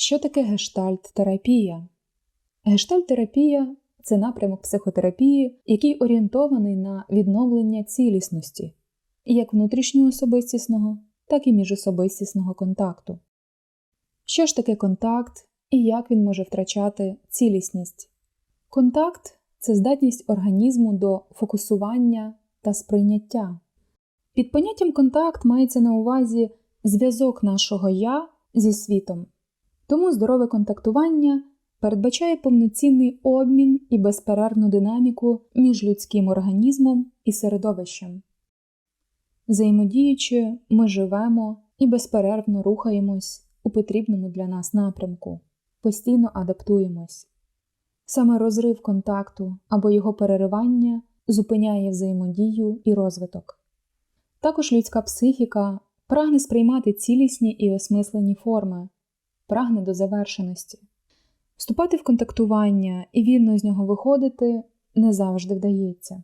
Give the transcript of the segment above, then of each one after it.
Що таке гештальт-терапія? Гештальт-терапія це напрямок психотерапії, який орієнтований на відновлення цілісності, як внутрішнього особистісного, так і міжособистісного контакту. Що ж таке контакт і як він може втрачати цілісність? Контакт це здатність організму до фокусування та сприйняття. Під поняттям контакт мається на увазі зв'язок нашого я зі світом. Тому здорове контактування передбачає повноцінний обмін і безперервну динаміку між людським організмом і середовищем. Взаємодіючи, ми живемо і безперервно рухаємось у потрібному для нас напрямку, постійно адаптуємось. Саме розрив контакту або його переривання зупиняє взаємодію і розвиток. Також людська психіка прагне сприймати цілісні і осмислені форми, прагне до завершеності. Вступати в контактування і вільно з нього виходити не завжди вдається.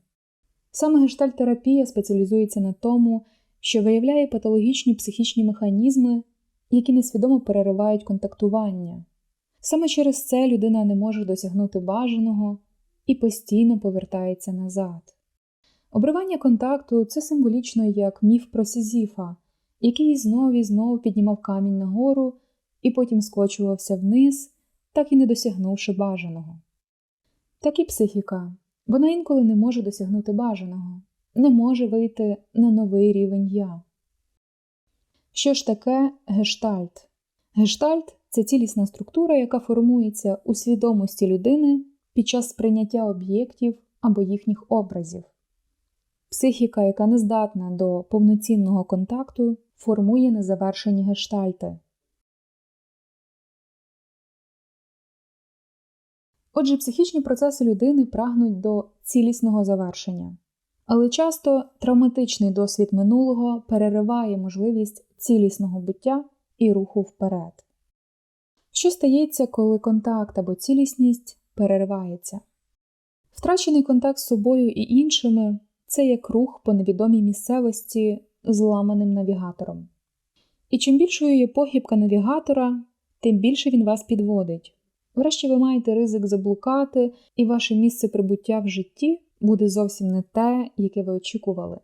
Саме гештальтерапія спеціалізується на тому, що виявляє патологічні психічні механізми, які несвідомо переривають контактування. Саме через це людина не може досягнути бажаного і постійно повертається назад. Обривання контакту це символічно як міф про Сізіфа, який знов і знов піднімав камінь нагору і потім скочувався вниз, так і не досягнувши бажаного. Так і психіка, вона інколи не може досягнути бажаного, не може вийти на новий рівень я. Що ж таке гештальт? Гештальт це цілісна структура, яка формується у свідомості людини під час сприйняття об'єктів або їхніх образів. Психіка, яка не здатна до повноцінного контакту, формує незавершені гештальти. Отже, психічні процеси людини прагнуть до цілісного завершення, але часто травматичний досвід минулого перериває можливість цілісного буття і руху вперед. Що стається, коли контакт або цілісність переривається? Втрачений контакт з собою і іншими це як рух по невідомій місцевості зламаним навігатором. І чим більшою є похибка навігатора, тим більше він вас підводить. Врешті ви маєте ризик заблукати, і ваше місце прибуття в житті буде зовсім не те, яке ви очікували.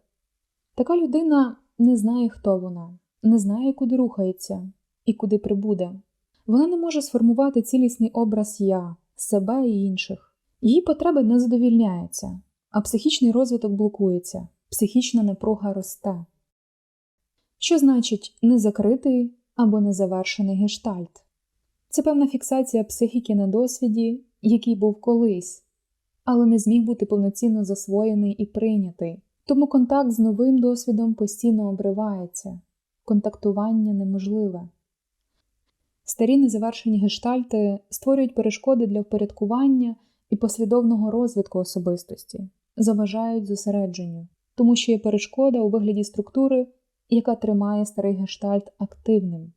Така людина не знає, хто вона, не знає, куди рухається і куди прибуде. Вона не може сформувати цілісний образ я, себе і інших. Її потреби не задовільняються, а психічний розвиток блокується, психічна напруга росте. Що значить незакритий або незавершений гештальт? Це певна фіксація психіки на досвіді, який був колись, але не зміг бути повноцінно засвоєний і прийнятий, тому контакт з новим досвідом постійно обривається, контактування неможливе. Старі незавершені гештальти створюють перешкоди для впорядкування і послідовного розвитку особистості, заважають зосередженню, тому що є перешкода у вигляді структури, яка тримає старий гештальт активним.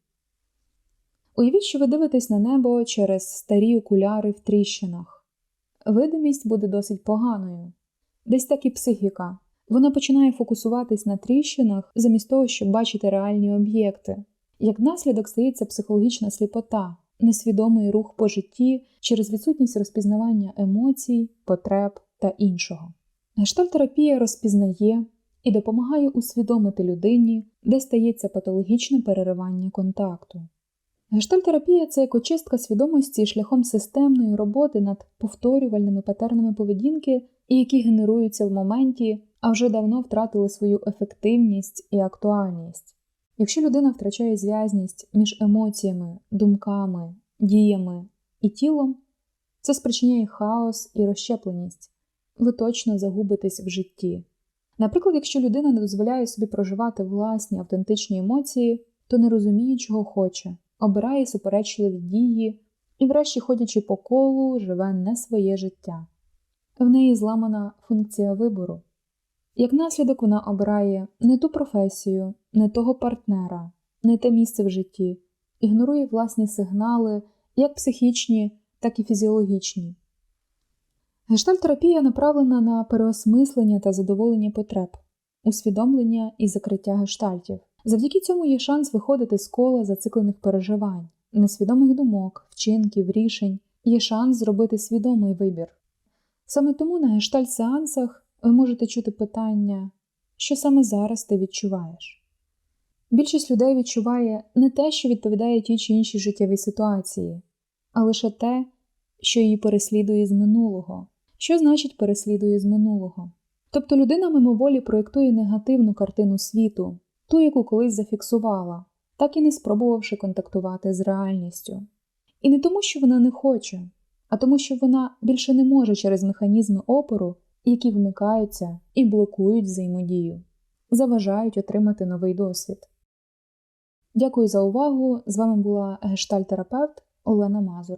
Уявіть, що ви дивитесь на небо через старі окуляри в тріщинах. Видимість буде досить поганою. Десь так і психіка. Вона починає фокусуватись на тріщинах замість того, щоб бачити реальні об'єкти. Як наслідок стається психологічна сліпота, несвідомий рух по житті через відсутність розпізнавання емоцій, потреб та іншого. Гештальтерапія розпізнає і допомагає усвідомити людині, де стається патологічне переривання контакту. Гештальтерапія це як очистка свідомості шляхом системної роботи над повторювальними патернами поведінки, які генеруються в моменті, а вже давно втратили свою ефективність і актуальність. Якщо людина втрачає зв'язність між емоціями, думками, діями і тілом, це спричиняє хаос і розщепленість, ви точно загубитесь в житті. Наприклад, якщо людина не дозволяє собі проживати власні автентичні емоції, то не розуміє, чого хоче, обирає суперечливі дії і, врешті, ходячи по колу, живе не своє життя. В неї зламана функція вибору. Як наслідок, вона обирає не ту професію, не того партнера, не те місце в житті, ігнорує власні сигнали, як психічні, так і фізіологічні. Гештальтерапія направлена на переосмислення та задоволення потреб, усвідомлення і закриття гештальтів. Завдяки цьому є шанс виходити з кола зациклених переживань, несвідомих думок, вчинків, рішень є шанс зробити свідомий вибір. Саме тому на гештальт-сеансах ви можете чути питання, що саме зараз ти відчуваєш. Більшість людей відчуває не те, що відповідає тій чи іншій життєвій ситуації, а лише те, що її переслідує з минулого. Що значить переслідує з минулого? Тобто людина мимоволі проєктує негативну картину світу, ту, яку колись зафіксувала, так і не спробувавши контактувати з реальністю. І не тому, що вона не хоче, а тому, що вона більше не може через механізми опору, які вмикаються і блокують взаємодію, заважають отримати новий досвід. Дякую за увагу! З вами була гештальтерапевт Олена Мазур.